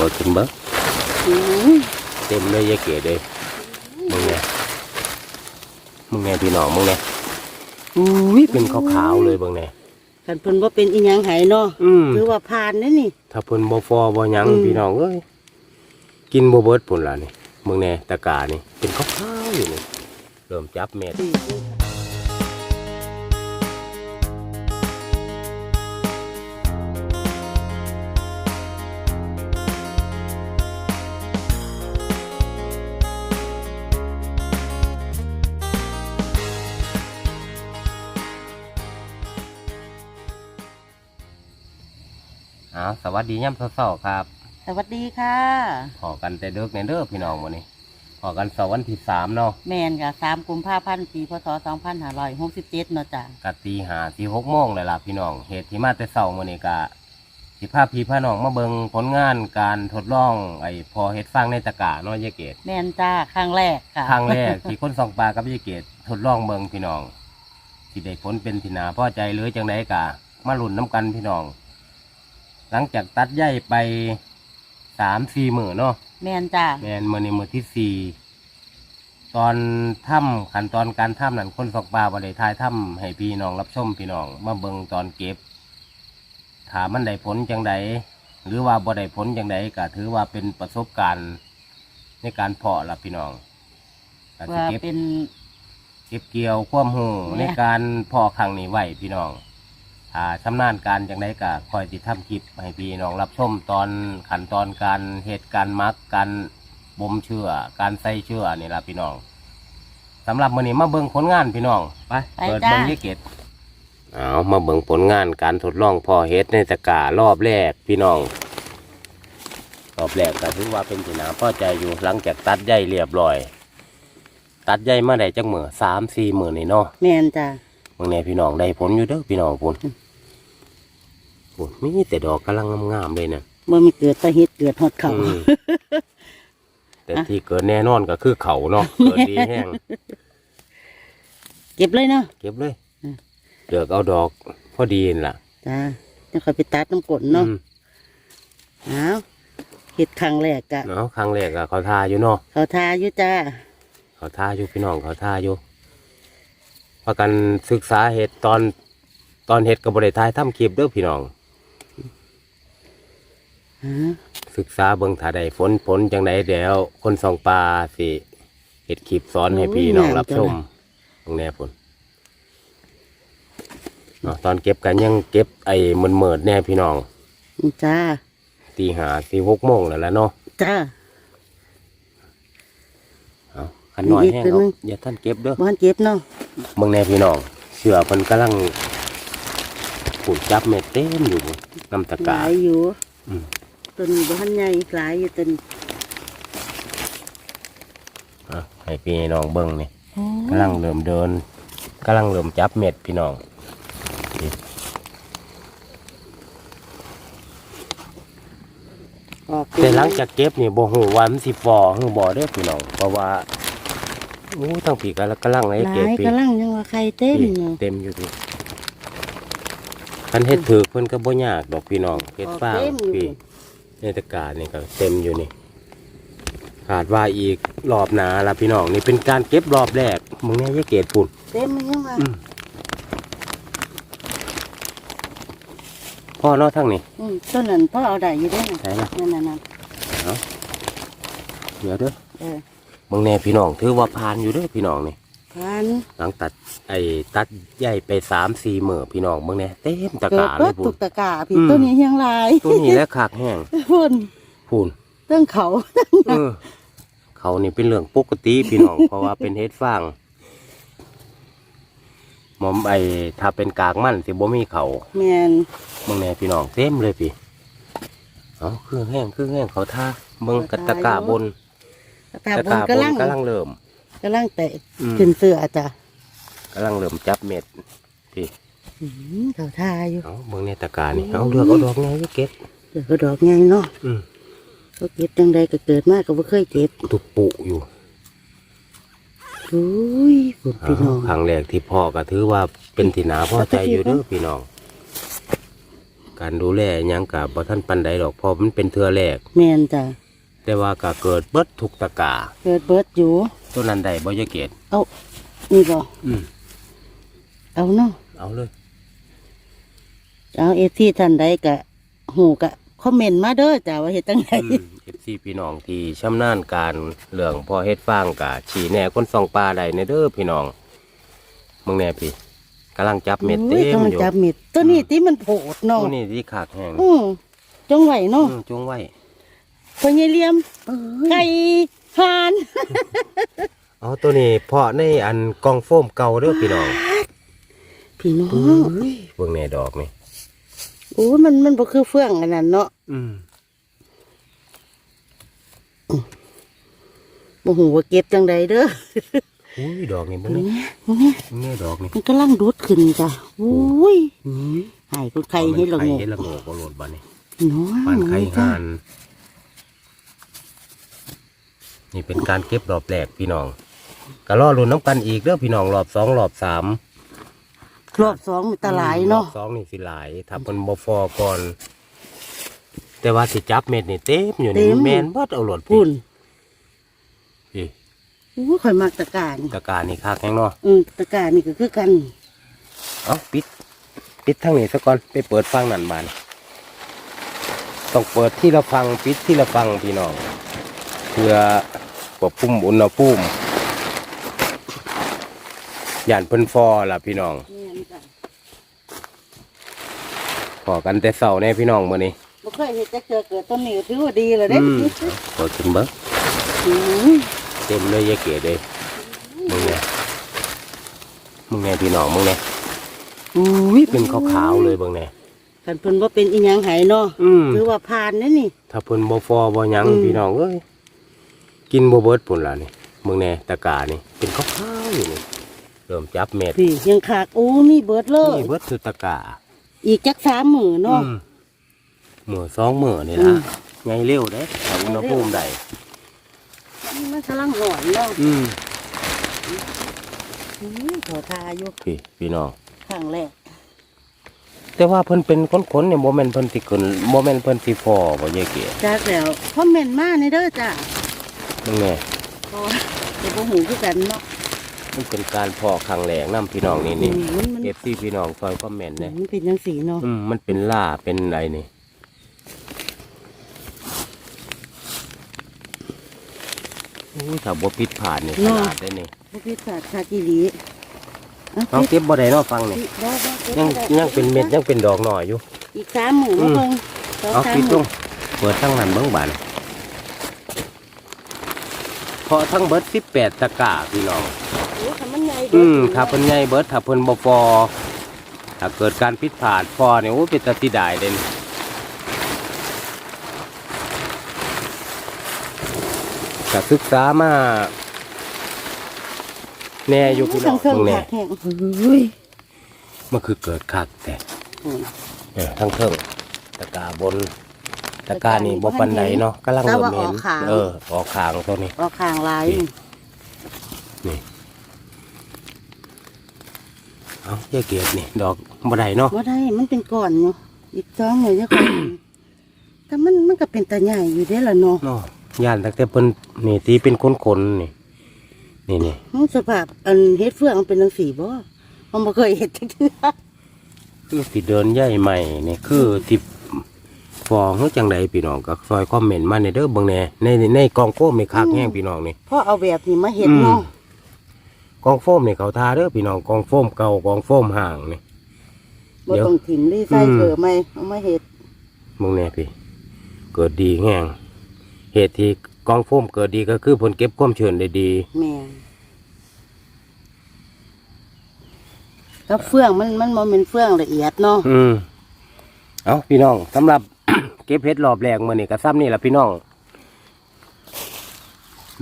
ปิดขึ้นเบิ้งอืมเต็มเลยยายเก๋เลยมึงไงมึงไงพี่น้องมึงไงอุ้ยเป็นขาวๆเลยเบางไงคันเพิ่นบ่เป็นอีหยังไหเนาะอืมถือว่าผ่านเด้อนี่ ถ้าเพิ่นบ่ฟอบ่หยังอืมพี่น้องเอ้ยกินบ่เบิดพุ่นล่ะนี่มึงแน่ตะกานี่เป็นขาวๆอยู่นี่เริ่มจับเม็ด อ้าวสวัสดีย่ำเช้าๆครับสวัสดีค่ะ พอกันแต่เด็กในเด้อพี่น้องวันนี้พอกันเสาร์วันที่สามเนาะแม่นค่ะ3กุมภาพันธ์ปีพศ2567เนาะจ้ะกตีหาสี่หกโมงเลยล่ะพี่น้องเหตุที่มาแต่เสาร์วันนี้กะสิพาพี่พาน้องมาเบิงผลงานการทดลอง ไอ้พอเฮ็ดฟางในตะกร้าเนาะยายเกดแม่นจ้าครั้งแรกค่ะครั้งแรกที่คนสองปลากับยายเกดทดลองเบิงพี่น้องสิได้ผลเป็นที่นาพอใจหรือจังไดกะมาลุ้นน้กันพี่น้อง หลังจากตัดใยไปสามสี่มือเนาะแม่นจ้าแมนมือในมือที่สี่ตอนถ้ำขั้นตอนการถ้ำนั่นคนสอกปลาบริทายถ้ำให้พี่น้องรับชมพี่น้องมาเบิงตอนเก็บถามมันได้ผลจังใดหรือว่าบ่ได้ผลจังใดก็ถือว่าเป็นประสบการณ์ในการเพาะละพี่น้องก็สิว่าเก็บเป็น เก็บเกี่ยวความหูแม่ในการเพาะครั้งนี้ไว้พี่น้อง ถ้าชำนาญการจังใดก็คอยติดทำคลิปให้พี่น้องรับชมตอนขั้นตอนการเหตุการมักการบ่มเชื่อ การใส่เชื่อนี่ละพี่น้องสำหรับมื้อนี้มาเบิ่งผลงานพี่น้องไปเปิดเบิ่งยี่เกตเอามาเบิ่งผลงานการทดลองพ่อเฮ็ดในตะกร้ารอบแรกพี่น้อง รอบแรกก็ถือว่าเป็นที่นาพอใจอยู่หลังจากตัดใยเรียบร้อย ตัดใยมาได้จังมือสามสี่มือนี่เนาะ แม่นจ้าบางแน่พี่น้องได้ผลอยู่เด้อพี่น้องผล ผลมีแต่ดอกกำลังงามๆเลยนะบ่มีเกิดแตะเฮ็ดเกิดฮอดเขาอืมแต่ที่เกิดแน่นอนก็คือเขาเนาะเกิดดีแห้งเก็บเลยเนาะ เก็บเลยอืม เลือกเอาดอกพอดีนั่นล่ะจ้าจะค่อยไปตัดน้ำกลนเนาะอืมอ้าวเฮ็ดครั้งแรกกะ เนาะครั้งแรกก็เขาทาอยู่เนาะเขาทาอยู่จ้าเขาทาอยู่พี่น้องเขาทาอยู่พากันศึกษาเห็ดตอนตอนเห็ดกับบริทายทำคลิปเด้อพี่น้องฮะ ศึกษาเบิ่งถ้าได้ฝนผลจังไดเดี๋ยวคนสองปลาสิเห็ดคลิปสอนให้พี่น้องรับชมตรงแน่ผลเนาะตอนเก็บกันยังเก็บไอ้มืนเมิดๆแน่พี่น้องจ้าตีหาสี่หกโมงแล้วแหละเนาะจ้าเอาขันหน่อยอีกแห้งตัวเอาหนึ่งอย่าท่านเก็บเด้อบ้านเก็บเนาะเบิ่งแน่พี่น้องเสือเพิ่นกำลังปูดจับเม็ดเต็มอยู่น้ำตะหกาลายอยู่ อืมต้นบ้านใหญ่หลายอยู่ต้นอะให้พี่น้องเบิ่งนี่กำลังเริ่มเดินกำลังเริ่มจับเม็ดพี่น้องนี่ออกแต่หลังจากเก็บนี่บ่ฮู้ว่ามันสิฟอหรือบ่เด้อพี่น้องเพราะว่าอู้ทั้งปีกำลังกำลังหไอ้ลาเก็บยพี่กำลังยังว่าใครเต็มพี่อยู่เต็มอยู่พี่คันเฮ็ดถือเพิ่นก็บ่ยากดอกพี่น้องเฮ็ดฟางเต็มอยู่พี่ ในตะกร้านี่ก็เต็มอยู่นี่ขาดว่าอีกรอบหนาละพี่น้องนี่เป็นการเก็บรอบแรกมึงเนี่ยยายเกตปุ่นเต็มมันยังว่าอืมพ่อเนาะทั้งนี่อืมต้นนั้นพ่อเอาได้อยู่เด้อใช่ละนั่นนั่นนั่นเดี๋ยวเด้อเออมึงเนี่ยพี่น้องถือว่าผ่านอยู่เด้อพี่น้องนี่ พันหลังตัดไอ้ตัดใหญ่ไปสามสี่เมื่อพี่น้องมึงเนี่ยเต็มตะเกิกดร้าเลเบิยดปุ่ตุนกตะกร้าพี่อืม ต้นนี้ยังหลายตัวนี้แหละขากแห้งพุ่นพูนเรื่องเขาเออ เขานี่เป็นเรื่องปกติพี่น้อง เพราะว่าเป็นเฮ็ดฟางหมอมไอถ้าเป็นกากมันสิบ่มีเขาแมนมึงแน่พี่น้องเต็มเลยพี่เอาเครื่องแห้งเครื่องแห้งเขาท่าเบิ่งกะตะกร้าบนตาตะบกนร้าบกำนลังกำลังเริ่ม กำลังเตะอืม ขึ้นเสื้อจ้ะกำลังเริ่มจับเม็ดพี่อืมเขาทาอยู่เอาเบิ่งในตะกร้านี่เอาเลือกเอาดอกไงก็เก็บเดี๋ยวก็ดอกใหญ่เนาะอืมเขาเก็บจังใดก็เกิดมากก็บ่เคยเก็บตุกปุอยู่ อุ้ยพุ่นเอาพี่น้อง ครั้งแรกที่พ่อก็ถือว่าเป็นที่นาพ่อใจอยู่เด้อพี่น้อง การดูแลหยังกับบ่ท่านปันใดดอกเพอมันเป็นเทือแรก แม่นจ้ะแต่ว่าก็เกิดเบิดทุกตะกาเกิดเบิดอยู่ ตัวนั้นได้บ่ยะเกตเอานี่บ่อืมเอาเนาะเอาเลย เอาเอที่ท่านใดกะหูกะคอมเมนต์มาเด้อจ้ะว่าเฮ็ดจังไดเอฟซีพี่น้องที่ชำนาญการเรื่องพอเฮ็ดฟางกะฉีแหน่คนส่องปลาได้ในเด้อพี่น้องมึงแน่พี่กำลังจับเม็ดเต็โอ้ยมกำลังอยู่จับเม็ดตัวนี้ที่มันโผดเนาะตัวนี้ที่ขากแห้งอือจงไหวเนาะอืมจงไว้พญเหลี่ยมไก่ ห่านเอาตัวนี้เพาะในอันกองโฟมเก่าเด้อพี่น้องพี่น้องเบิ่งแน่ดอกนี่โอ้ยมันมันบ่คือเฟื่องอันนั้นเนาะอืมบ่ฮู้ว่าเก็บจังใดเด้ออุ้ยดอกนี่เบิ่งนี่นี่นี่เบิ่งแน่ดอกนี่มันกำลังดูดขึ้นจ้ะโอ้ยหายกูไข่ให้ละไข่งกเฮ็ดละโงกบ่โลดบัดนี้พี่น้องปานไข่จ้ะห่าน นี่เป็นการเก็บรอบแรกพี่น้องก็รอลุ้นน้ำกันอีกเด้อพี่น้องรอบสองรอบสามรอบสองมีตาหลายเนาะรอบสองนี่สิหลายถ้าเป็นบฟอก่อน แต่ว่าสิจับเม็ดนี่เต็มอยู่นี่แมนเบิดเอาหลดพุ่นพี่โอ้ยข่อยมักตะการตะการนี่คักแห้งเนาะอืมตะการนี่ก็คือกันเอาปิดปิดทางนี้ซะก่อนไปเปิดฟังนั่นบานต้องเปิดที่ละฟังปิดที่ละฟังพี่น้อง เพื่อควบคุมอุณหภูมิย่านเพิ่นฟอล่ะพี่น้องแม่นจ้ะพอกันแต่เสาแน่พี่น้องมื้อนี้บ่เคยเห็นจักเจอเกิดต้นนี้ก็ถือว่าดีแล้วเด้อืมเปิดขึ้นเบิ่งอืมเต็มเลยยายเก๋เลยมึงเนี่ยมึงเนี่ยพี่น้องมึงเนี่ยอุ้ยเป็นขาวๆเลยเบางเนี่ยคันเพิ่นบ่เป็นอีหยังไหเนาะอืมถือว่าผ่านเด้นี่ ถ้าเพิ่นบ่ฟอบ่หยังอืม พี่น้องเอ้ย กินบ่เบิดพุ่นล่ะนี่มึงเนี่ยตะกานี่เป็นขาวๆอยู่นี่เริ่มจับเม็ดพี่ยังขากโอ้มีเบิดเลยนี่เบิดคือตะกาอีกจักสามมื้อเนาะอืมมื้อสองมื้อนี่อืล่ะมไงเร็วเด้ถ้าอุณหภูมิได้มันกำลังหอนเนาะอืมอืมขอทาอยู่พี่พี่น้องครั้งแรกแต่ว่าเพิ่นเป็นคนๆเนี่ยบ่แม่นเพิ่นสิขึ้นบ่แม่นเพิ่นสิฟอบ่ยายเก๋จักแล้วคอมเมนต์มาในเด้อจ้ะ มึงเนี่ยเพราะว่าเดี๋ยวบ่หูคือกันเนาะ มันเป็นการพอครั้งแรกนํพี่น้องนี่นี่อืมมันมัน เอฟซีพี่น้องซอยคอมเมนต์เนี่ยมันเป็นจังสีเนาะอืมมันเป็นล่าเป็นอะไรนี่อุ้ยถ้าบ่ผิดผ่านนี่ขนาดได้นี่บ่พิศาจคาจิริเอาเอาเก็เก็บบบ่ได้เนาะฟังนี่บ่บ่เก็บยังได้ยังเป็นเม็ดยังเป็นดอกหน่อยอยู่ อีกสามหมื่นอืมามเบิ่งสองเอาสามปิดหลมื่งนเปิดทั้งนั้นเบิ่งบาน เพราะทั้งเบิด18ตะกร้าพี่น้องโอ้คันมันใหญ่อืมถ้าเพิ่นใหญ่เบิดถ้าเพิ่นบ่ฟอถ้าเกิดการผิดพลาดฟอเนี่ยโอ้เป็นตาสิได้เด่นก็ศึกษามาแน่อยู่พี่น้องเครื่องมึงแน่ผักแห้งเฮ้ยมันคือเกิดคักแต่อืมเออทั้งเครื่องตะกร้าบน ตะกร้านี่บ่ปานใดเนาะกำลังแต่เริ่มว่าเห็ออนกขางเออ ออกขางตัวนี้ ออกข้างลายนี่เอาแยกเกียดนี่ ดอกบ่ได้เนาะว่าได้มันเป็นก้อนอยู่อีกสองเลยจะก่อนแต่มันมันก็เป็นตาใหญ่อยู่เด้ล่ะเนาะเนาะย่านตั้งแต่เพิ่นนี่ตีเป็นคนๆนี่นี่นี่มันสภาพอันเฮ็ดเฟืองมันเป็นจังสีบ่มันบ่เคยเฮ็ดจักเทื่อคือสิเดินใหญ่ใหม่นี่คือสิ ฟองเฮาจังไดพี่น้องก็ซอยคอมเมนต์มาในเด้อเบิ่งแหน่ในในในกองโฟมนี่คักแห้งพี่น้องนี่เพราะเอาแบบนี้มาเฮ็ดอืมเนาะกองโฟมนี่เขาทาเด้อพี่น้องกองโฟมเก่ากองโฟมห่างนี่ บ่เดี๋ยว ต้องถิ่มรีไซเคิลไหมเอามาเฮ็ดมึงแน่พี่ เกิดดีแห้งเหตุที่กองโฟมเกิดดีก็คือผลเก็บความชื้นได้ดี แม่นกับเฟืองมันมันบ่แม่นเฟืองละเอียดเนาะ อืมเอาพี่น้องสำหรับเก็บเห็ดรอบแรกมื่อนี่ก็ซ้ำนี่แหละพี่น้อง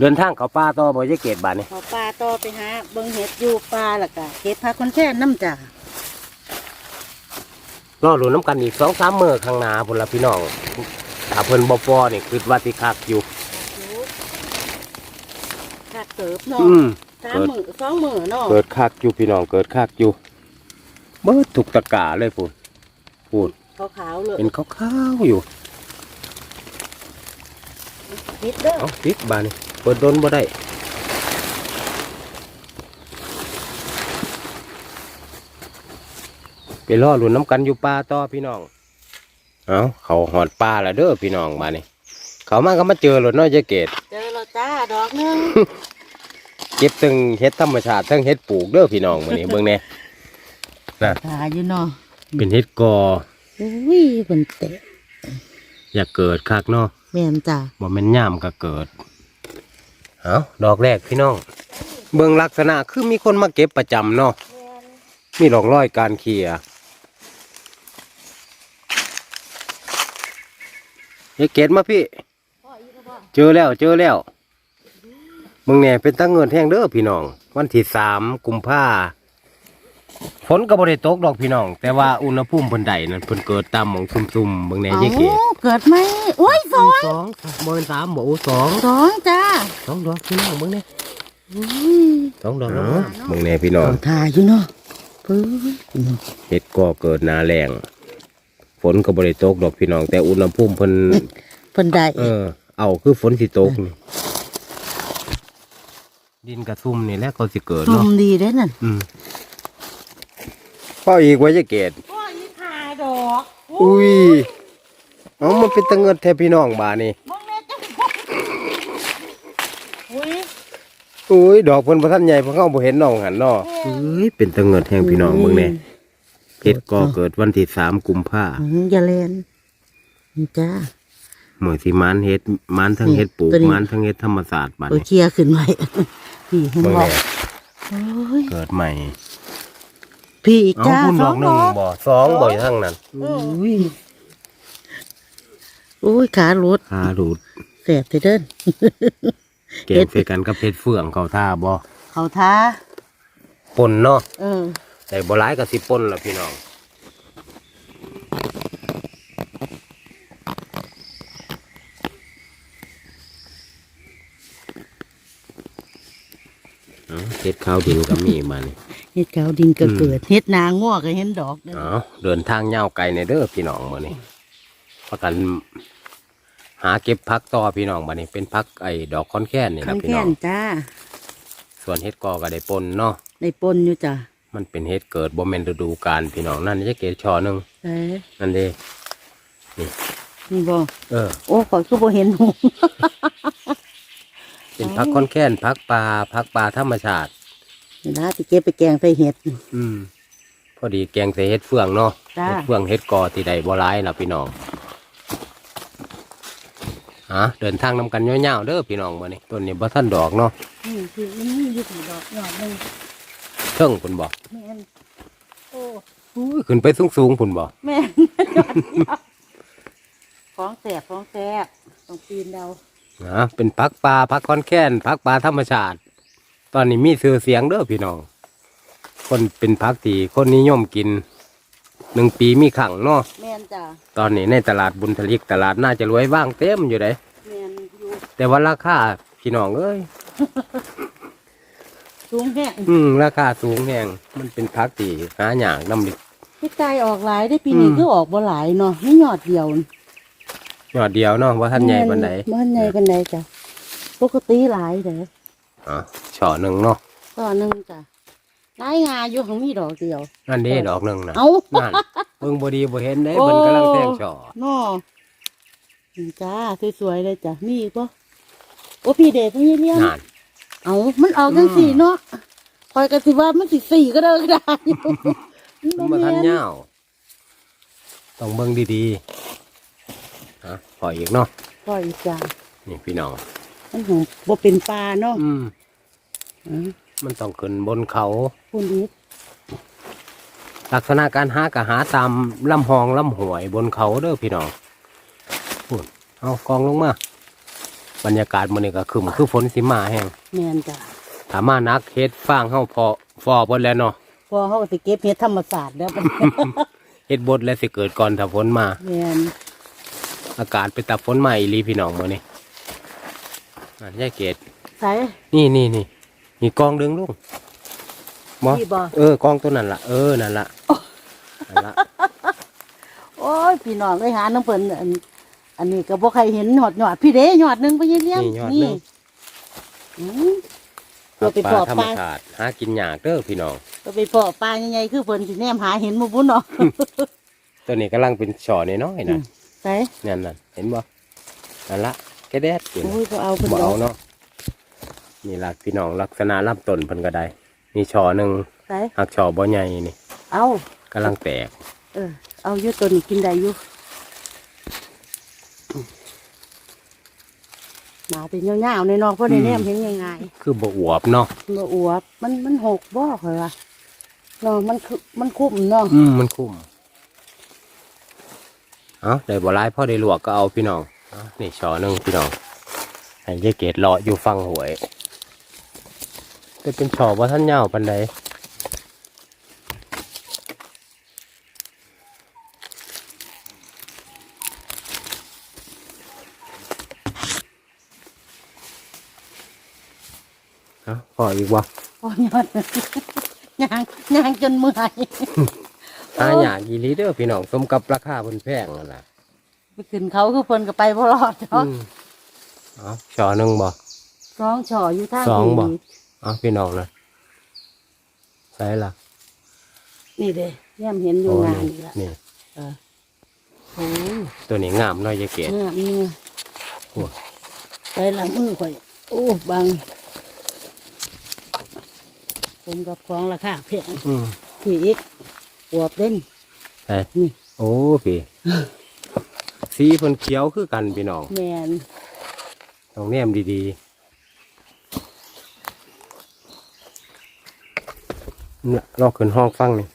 เดินทางเขาป่าต่อบ่จะเกตบาทนี่พอปลาต่อไปหาเบิ่งเห็ดอยู่ปลาและก็เก็บผักคนแท่นน้ำจ้ารอหลุนน้ำกันอีกสองสามมือข้างหน้าพุ่นละพี่น้องถ้าเพิ่นบ่ฟอนี่คือว่าสิคักอยู่คักเติบเนาะอืม สามมือสองมือเนาะเกิดคักอยู่พี่น้องเกิดคักอยู่เบิดถูกตะกาเลยพูดพูด ขาวๆเลยเป็นขาวๆอยู่นิดเด้อเอาปิดบานนี่เปิดโดนบ่ได้ไปล่อหลุนน้ำกันอยู่ป่าต่อพี่น้องเอาเขาหอดป่าแล้วเด้อพี่น้องมานี่เขามาก็มาเจอหลุนน้อยเจเกตเจอแล้วจ้าดอกหนึงเก็บทั้งเฮ็ดธรรมชาติทั้งเฮ็ดปลูกเด้อพี่น้องมื้อนี้เบิ่งแหน่นะตาอยู่เนาะเป็นเฮ็ดกอ อุ้ยมันเตะอยากเกิดคักเนาะแม่นจ้าบ่แม่นย่ามก็เกิดเอาดอกแรกพี่น้อง เบิ่งลักษณะคือมีคนมาเก็บประจำเนาะมีดอกร้อยการเคลียร์ยายเกดมาพี่ เจอแล้วเจอแล้วมึงเนี่ยเป็นตั้งเงินแท่งเด้อพี่น้อง วันที่สามกุมภา ฝนก็บ่ได้ตกดอกพี่น้อง แต่ว่าอุณหภูมิเพิ่นใดนั่นเพิ่นเกิดตามหมองซุ่มๆเบิ่งแหน่ยายเกดเกิดไหมโอ้ยสองสองบ่เป็นสามบ่โอ้สองสองจ้าสองดอกพี่น้องเบิ่งแหน่อุ้ยสองดอกเบิ่งแหน่พี่น้องเอาทาอยู่เนาะปื้ยเฮ็ดก็เกิดหนาแรงฝนก็บ่ได้ตกดอกพี่น้อง แต่อุณหภูมิเพิ่นเพิ่นได้เออ เอาคือฝนสิตกนี่ดินกระซุ่มนี่แหละเขาสิเกิดซุ่เนาะมดีเด้นั่นอืม พ่ออีกไว้จะเกตโอ้ยทาดอกอุ้ยเอามันเป็นตะเงิดแทพี่น้องบานี่มองแม่จังอุ้ยอุ้ยดอกเพิ่นบ่ทันใหญ่เพราะเขาบ่เห็นน้องหันเนาะเอ้ยเป็นตะเงิดแห่งพี่น้องเบิ่งแน่เพชรก็เกิดวันที่สามกุมภาอืมอย่าเล่นนี่จ้าหมวยสิมานเฮ็ดมานทั้งเฮ็ดปลูกตัวนี้มานทั้งเฮ็ดธรรมศาสตร์บาดโอ้ยนี้เคลียร์ขึ้นไว้พี่เห็นเบิ่งบอแน่กโอ้ยเกิดใหม่ พี่อีกเอาจ้าพุ่นสดอองกหนึ่งดอกบ่สองบ่อยู่ทั้งนั้นอุ้ยอุ้ยขาหลุดขาดูดแสบเถอะเด้นเก่งใส่กันกับเพชรเฟืองเขาท่าบ่เขาท้า ปนเนาะเออ แต่บ่ร้ายกับสิปนล่ะพี่น้องเอาเฮ็ดข้าวดินก็มีมานี่เฮ็ดขาวดินก็อืมเกิดเฮ็ดนางง้อก็เห็นดอกเด้อเอาเดินทางยาวไกลในเด้อพี่น้องมื้อนี้พากัน หาเก็บพักต่อพี่น้องบัดนี้เป็นพักไอ้ดอกคอนแค้นนี่ขันะนพี่แค่น้องนจ้าส่วนเฮ็ดกอก็ได้ปนเนาะในปนอยู่จ้ามันเป็นเฮ็ดเกิดบ่แม่นฤดูกาลพี่น้องนั่นจะเกตชอหนึงเอ้ยนั่นเด้นี่บ่เออ โอ้ขอยคือบ่เห็นหูเป็นพักค้อนแค้นพักปลาพักปลาธรรมชาติ นี่นะไปเก็บไปแกงใส่เห็ด อืมพอดีแกงใส่เฮ็ดเฟืองเนาะจ้า เฮ็ดเฟืองเฮ็ดกอที่ใดบ่ร้ายล่ะพี่น้องฮะเดินทางนำกันยาวๆเด้อพี่น้องมื้อนี้ต้นนี้บ่ทันดอกเนาะนี่คือมันมีอยู่ที่ดอกยอดหนึงเทิงพุ่นบ่แม่นโอ้อุ้ยขึ้นไปสูงๆพุ่นบ่แม่นยอดเดียวของแสบของแสบต้องปีนเดา นะเป็นพักปลาพักค้อนแค้นพักปลาธรรมชาติ ตอนนี้มีชื่อเสียงเด้อพี่น้อง คนเป็นพักที่คนนิยมกินหนึ่งปีมีขังเนาะแม่นจ้าตอนนี้ในตลาดบุญทลิกตลาดน่าจะรวยว่างเต็มอยู่เลยแม่นอยู่แต่ว่าราคาพี่น้องเอ้ยสูงแห้งอืมราคาสูงแหงมันเป็นพักที่หาหยากน้ำดิพี่กายออกหลายได้ปีนี้อืมคือออกบ่หลายเนาะไม่หยอดเดียว ยอดเดียวเนาะว่าท่านใหญ่ปันใดบ้านใหญ่ปันใดจ้ะปกติหลายเด้อ อ๋อช่อหนึ่งเนาะก็หนึงจ้ะหลายงาอยู่ของมีดอกเดียว นั่นเด้ดอกหนึ่งนะเอ้านั่นเบิ่งบดีบ่เห็นได้โอ้เบิ่งกำลังแทงช่อเนาะนี่จ้าสวยๆเลยจ้ะมีอีกปะโอ้พี่เดชนี่เลี้ยงนั่นเอามันออกจังสี่เนาะคอยกันสิว่ามันสิสี่ก็ได้ก็ได้มันมาทันยาวต้องเบิ่งดีๆฮะพออีกเนาะก็อีกจ้านี่พี่น้องมันหงบ่เป็นปลาเนาะอืมอื มมันต้องขึ้นบนเขาคุณอีกลักษณะการหากะหาตามลำหองลำหวยบนเขาเด้อพี่น้องพูดเอากองลงมา บรรยากาศมันนี่ก็คึมคือฝนสิมาแห้งแม่นจ้ะถามานักเฮ็ดฟางเฮาพอฟอเบดแล้วเนาะพอเขาก็สิเก็บเฮ็ดธรรมศาสตร์แล้วบัดนี้เฮ็ดบดแล้วสิเกิดก่อนถ้าฝนมาแม่นอากาศไปตับฝนมาอีหลีพี่น้องมื้อนี้นั่นยายเกดใส่นี่นี่นี่ นี่กองดึงลูกบ่พี่บ่ เออกองตัวนั้นล่ะเออนั่นล่ะนั่นล่ะโอ้อ้ยพี่น้องไปหาน้ำเพิ่นอันอันนี้ก็บ่ใครเห็นหอดหยอดพี่เด้หยอดหนึงไปเยี่ยมนี่ยอดหนึ่งอืมตัวไปปลาปอกธรรปมลา ชาติหากินยากเด้อพี่น้อง ก็ไปเพาะปลาใหญ่ๆคือเพิ่นสิแนมหาเห็นบ่บุญเนาะตัวนี้กำลังเป็นช่อน้อยๆอืนะมใส่นั่นน่ะเห็นบ่นั่นละแกแดดอยู่โอ้ยบ่เอาเพิ่นบ่เอาเอาเนาะ นี่ล่ะพี่น้องลักษณะลำต้นเพิ่นก็ได้นี่ช่อหนึงใส่หักช่อบ่ใหญ่นี่เอากำลังแตก เออ เอาอยู่ตัวนี้กินได้อยู่หนาเป็นยาวๆในนอกเพราะในแนมเห็นง่ายคือบ่อวบเนาะๆบ่อวบมันมันหกบ่เหรอเนาะมันคือมันคุ้มเนาะอืมมันคุ้มเอาได้บ่หลายพอได้ลวกก็เอาพี่น้องเอานี่ช่อหนึงพี่น้องให้ยายเกดเลาะอยู่ฟังหวย ก็เป็นช่อบ่ทันยาวปานใดเอาพออีกบ่โอ้ยยอดยางยางจนเมื่อยหาหยากอีหลีเด้อพี่น้องสมกับราคาบนแพงนั่นล่ะไปขึ้นเขาคือเพิ่นก็ไปบ่รอดเนาะอืมเอาช่อหนึงบ่สองช่ออยู่ทางสองบ่นี้ เอาพี่น้องนะใช่ละนี่เด้แย้มเห็นอยู่โอ้งานนี่นี่ละนี่เออโอ้ยตัวนี้งามเน้อยยายเกดงามนี่โอ้ ไปหลังมือข่อย โอ้บังผมกับของราคาแพงอืมพี่อีกอวบเด่นใช่นี่ โอ้พี่ สีเพิ่นเขียวคือกันพี่น้องแมนต้องแนมดี เนี่ยลอกขึ้นห้องฟังนี่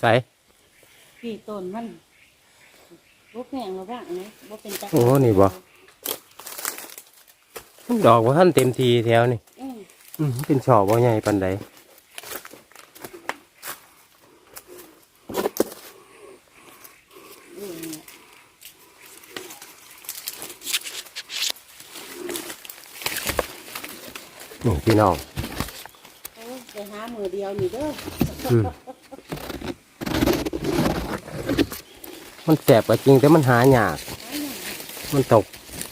ใส่พี่ต้นมันบ่แพงหรอกบ้างนะบ่เป็นจักโอ้นี่บ่ดอกว่าท่านเต็มทีแถวนี่อืมอืมเป็นช่อบ่ใหญ่ปานใด นี่พี่น้องโอ้ไปหามือเดียวนี่เด้ออืมมันแสบก็จริงแต่มันหายาก มันตก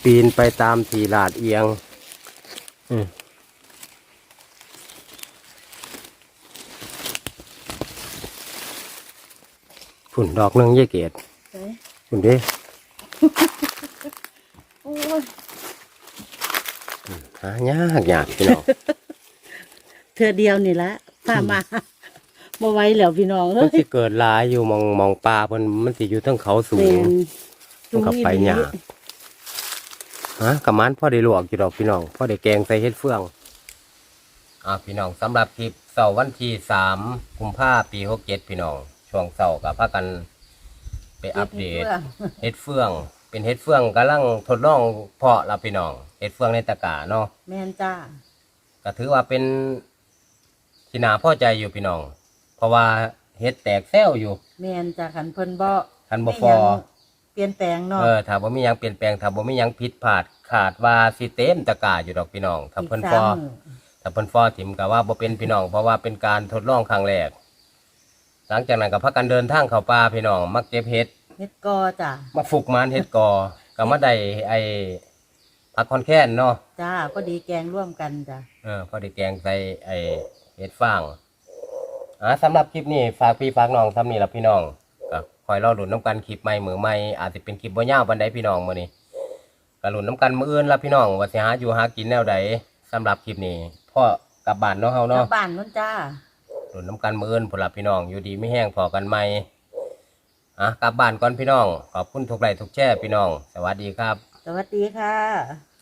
ปีนไปตามทีลาดเอียง อืมฝุ่นดอกหนึงเยเกตไปฝุ่นเด้โอ้ยหายากยากพี่น้อง เธอเดียวนี่ละพามาบ่ไหว้แล้วพี่น้องมัเอ้นยสิเกิดหลายอยู่มองมองปลาเพิ่นมันสิอยู่เทั้งเขาสูแม่ง นมันก็ไปยาก ฮะกะมันพ่อได้ลวกอยู่ดอกพี่น้องพ่อได้แกงใส่เฮ็ดเฟือง อ่าพี่น้องสำหรับคลิปเสาร์วันที่สามกุมภาปีหกเจ็ดพี่น้อง ช่วงเสาร์กับพากันไปอัปเดต เฮ็ดเฟือง เป็นเฮ็ดเฟืองกำลังทดลองเพาะละพี่น้องเฮ็ดเฟืองในตะกร้าเนาะ แม่นจ้า ก็ถือว่าเป็น ที่น่าพอใจอยู่พี่น้อง เพราะว่าเฮ็ดแตกแซวอยู่แม่นจ้าคันเพิ่นบ่คันบ่ไม่ฟอยังเปลี่ยนแปลงเนาะเออถ้าบ่มีหยังเปลี่ยนแปลงถ้าบ่มีหยังผิดพลาดขาดว่าสิเต็มตะกร้าอยู่ดอกพี่น้องถ้าเพิ่นกฟอสามมื้ถ้าเพิ่นฟอถิ่มก็ว่าบ่เป็นพี่น้อง เพราะว่าเป็นการทดลองครั้งแรก หลังจากนั้นก็พากันเดินทางเข้าป่าพี่น้องมักเก็บเห็ดเฮ็ดกอจ้ามาฝึกมานเห็ดกอก็มาได้ไอ้ผักคอนแค้นเนาะจ้าก็ดีแกงร่วมกันจ้าเออพอได้แกงใส่ไอ้ เห็ดฟางอ่าสำหรับคลิปนี้ฝากพี่ฝากน้องทำนี่ละพี่น้องก็คอยรอหลุนน้ำกันคลิปใหม่มือใหม่อาจจะเป็นคลิปบ่ยาวบันไดพี่น้องมื้อนี้ก็หลุนน้ำกันมื้ออื่นละพี่น้องว่าสิหาอยู่หากินแนวใดสำหรับคลิปนี้พ่อกลับบ้านเนาะเฮาชาเนาะวบ้านนู้นจ้าหลุนน้ำกันมืออื่นผลลัพธ์พี่น้องอยู่ดีไม่แห้งพอกันไหมอะกลับบ้านก่อนพี่น้อง ขอบคุณทุกไลค์ทุกแช่พี่น้อง สวัสดีครับ สวัสดีค่ะ